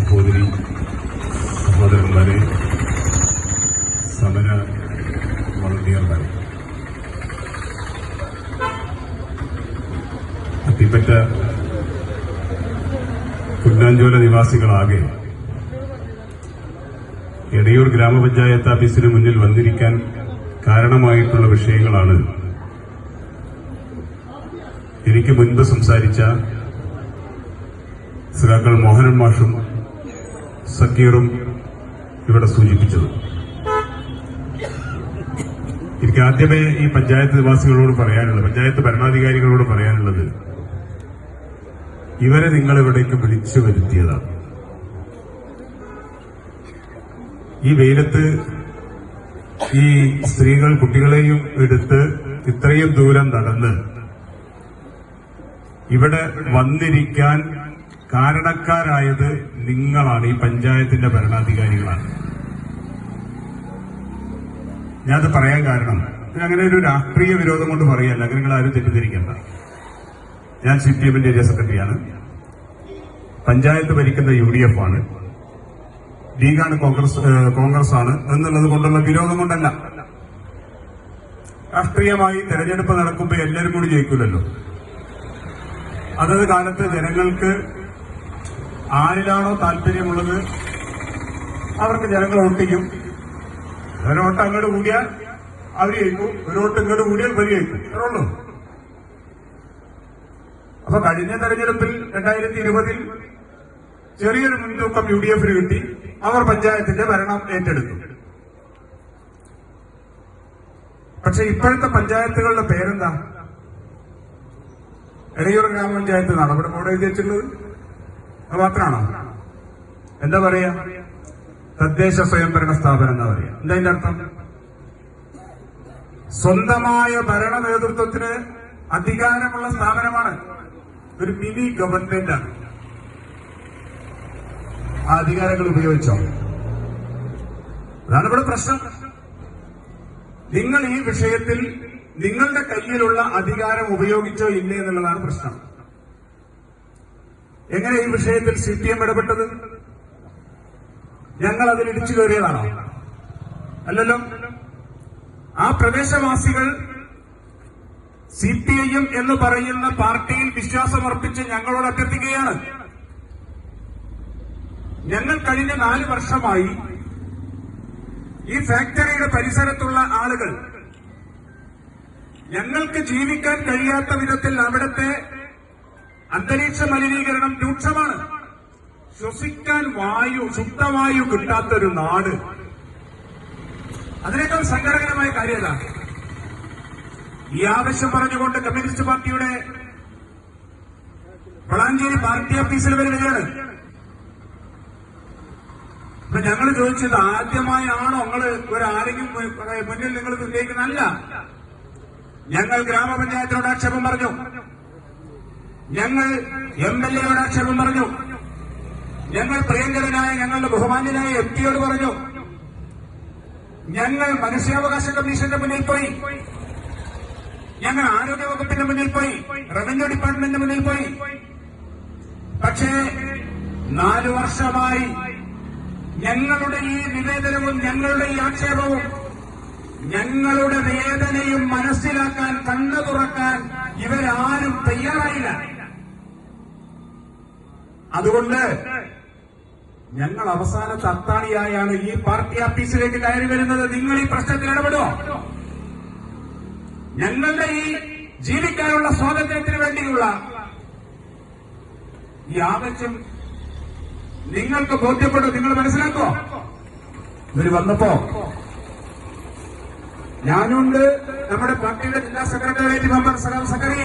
സഹോദരി സഹോദരന്മാരെ സമര വളണ്ടിയർമാരെ. അത്തിപ്പറ്റ കുന്നാഞ്ചോല നിവാസികളാകെ എടയൂർ ഗ്രാമപഞ്ചായത്ത് ഓഫീസിന് മുന്നിൽ വന്നിരിക്കാൻ കാരണമായിട്ടുള്ള വിഷയങ്ങളാണ് എനിക്ക് മുൻപ് സംസാരിച്ച സഖാക്കൾ മോഹനൻ മാഷും സക്കീറും ഇവിടെ സൂചിപ്പിച്ചത്. എനിക്ക് ആദ്യമേ ഈ പഞ്ചായത്ത് നിവാസികളോട് പറയാനുള്ളത് പഞ്ചായത്ത് ഭരണാധികാരികളോട് പറയാനുള്ളത് ഇവരെ നിങ്ങൾ ഇവിടേക്ക് വിളിച്ചു വരുത്തിയതാണ്. ഈ വെയിലത്ത് ഈ സ്ത്രീകൾ കുട്ടികളെയും എടുത്ത് ഇത്രയും ദൂരം നടന്ന് ഇവിടെ വന്നിരിക്കാൻ കാരണക്കാരായത് നിങ്ങളാണ് ഈ പഞ്ചായത്തിന്റെ ഭരണാധികാരികളാണ്. ഞാനത് പറയാൻ കാരണം അങ്ങനെ ഒരു രാഷ്ട്രീയ വിരോധം കൊണ്ട് പറയല്ല അങ്ങനെ നിങ്ങൾ ആരും തെറ്റിദ്ധരിക്കണ്ട. ഞാൻ സി പി എമ്മിന്റെ ഏരിയ സെക്രട്ടറിയാണ്. പഞ്ചായത്ത് ഭരിക്കുന്ന യു ഡി എഫ് ആണ്. ലീഗാണ് കോൺഗ്രസ് കോൺഗ്രസ് ആണ് എന്നുള്ളത് കൊണ്ടുള്ള വിരോധം കൊണ്ടല്ല. രാഷ്ട്രീയമായി തെരഞ്ഞെടുപ്പ് നടക്കുമ്പോൾ എല്ലാവരും കൂടി ജയിക്കില്ലല്ലോ അതത് കാലത്ത് ജനങ്ങൾക്ക് ആരിലാണോ താല്പര്യമുള്ളത് അവർക്ക് ജനങ്ങൾ ഓട്ടിക്കും ഒരു വോട്ട് അങ്ങോട്ട് കൂടിയാൽ അവർ ജയിക്കും ഒരു വോട്ട് ഇങ്ങോട്ട് കൂടിയാൽ ഇവർ അത്രയുള്ളൂ അപ്പൊ കഴിഞ്ഞ തെരഞ്ഞെടുപ്പിൽ രണ്ടായിരത്തി ഇരുപതിൽ ചെറിയൊരു മുൻതൂക്കം യു ഡി എഫിന് കിട്ടി. അവർ പഞ്ചായത്തിന്റെ ഭരണം ഏറ്റെടുത്തു. പക്ഷെ ഇപ്പോഴത്തെ പഞ്ചായത്തുകളുടെ പേരെന്താ? എടയൂർ ഗ്രാമപഞ്ചായത്ത് ഇവിടെ ബോർഡ് എഴുതി വെച്ചിട്ടുള്ളത് അത് മാത്രമാണോ എന്താ പറയാ? തദ്ദേശ സ്വയംഭരണ സ്ഥാപനം എന്താ പറയാ. എന്താ അതിന്റെ അർത്ഥം? സ്വന്തമായ ഭരണ നേതൃത്വത്തിന് അധികാരമുള്ള സ്ഥാപനമാണ്. ഒരു മിനി ഗവൺമെന്റ് ആണ്. ആ അധികാരങ്ങൾ ഉപയോഗിച്ചോ? അതാണ് ഇവിടെ പ്രശ്നം. നിങ്ങൾ ഈ വിഷയത്തിൽ നിങ്ങളുടെ കയ്യിലുള്ള അധികാരം ഉപയോഗിച്ചോ ഇല്ലേ എന്നുള്ളതാണ് പ്രശ്നം. എങ്ങനെ ഈ വിഷയത്തിൽ സി പി എം ഇടപെട്ടത്? ഞങ്ങൾ അതിൽ ഇടിച്ചു കയറിയതാണോ? അല്ലല്ലോ. ആ പ്രദേശവാസികൾ സി പി ഐ എം എന്ന് പറയുന്ന പാർട്ടിയിൽ വിശ്വാസമർപ്പിച്ച് ഞങ്ങളോട് അഭ്യർത്ഥിക്കുകയാണ്. ഞങ്ങൾ കഴിഞ്ഞ നാല് വർഷമായി ഈ ഫാക്ടറിയുടെ പരിസരത്തുള്ള ആളുകൾ ഞങ്ങൾക്ക് ജീവിക്കാൻ കഴിയാത്ത വിധത്തിൽ അവിടുത്തെ അന്തരീക്ഷ മലിനീകരണം രൂക്ഷമാണ്. ശ്വസിക്കാൻ വായു ശുദ്ധവായു കിട്ടാത്തൊരു നാട്. അതിനേക്കാൾ സങ്കടകരമായ കാര്യമല്ല ഈ ആവശ്യം പറഞ്ഞുകൊണ്ട് കമ്മ്യൂണിസ്റ്റ് പാർട്ടിയുടെ വളാഞ്ചേരി പാർട്ടി ഓഫീസിൽ വരികയാണ് അപ്പൊ ഞങ്ങൾ ചോദിച്ചത് ആദ്യമായാണോ നിങ്ങൾ ഒരാരെങ്കിലും മുന്നിൽ നിങ്ങൾ ഉന്നയിക്കുന്നതല്ല ഞങ്ങൾ ഗ്രാമപഞ്ചായത്തിനോട് ആക്ഷേപം പറഞ്ഞു. ഞങ്ങൾ എം എൽ എയോട് ആക്ഷേപം പറഞ്ഞു. ഞങ്ങൾ പ്രിയങ്കരനായ ഞങ്ങളുടെ ബഹുമാന്യനായ എം പിയോട് പറഞ്ഞു. ഞങ്ങൾ മനുഷ്യാവകാശ കമ്മീഷന്റെ മുന്നിൽ പോയി. ഞങ്ങൾ ആരോഗ്യ വകുപ്പിന്റെ മുന്നിൽ പോയി. റവന്യൂ ഡിപ്പാർട്ട്മെന്റിന്റെ മുന്നിൽ പോയി. പക്ഷേ നാലു വർഷമായി ഞങ്ങളുടെ ഈ നിവേദനവും ഞങ്ങളുടെ ഈ ആക്ഷേപവും ഞങ്ങളുടെ വേദനയും മനസ്സിലാക്കാൻ കണ്ണു തുറക്കാൻ ഇവരാരും തയ്യാറായില്ല. അതുകൊണ്ട് ഞങ്ങൾ അവസാന തത്താണിയായാണ് ഈ പാർട്ടി ഓഫീസിലേക്ക് കയറി വരുന്നത്. നിങ്ങൾ ഈ പ്രശ്നത്തിൽ ഇടപെടുമോ ഞങ്ങളുടെ ഈ ജീവിക്കാനുള്ള സ്വാതന്ത്ര്യത്തിന് വേണ്ടിയുള്ള ഈ ആവശ്യം നിങ്ങൾക്ക് ബോധ്യപ്പെടും. നിങ്ങൾ മനസ്സിലാക്കോ? ഇവർ വന്നപ്പോ ഞാനുണ്ട്. നമ്മുടെ പാർട്ടിയുടെ ജില്ലാ സെക്രട്ടേറിയറ്റ് മെമ്പർ സഖാവ് സക്കറി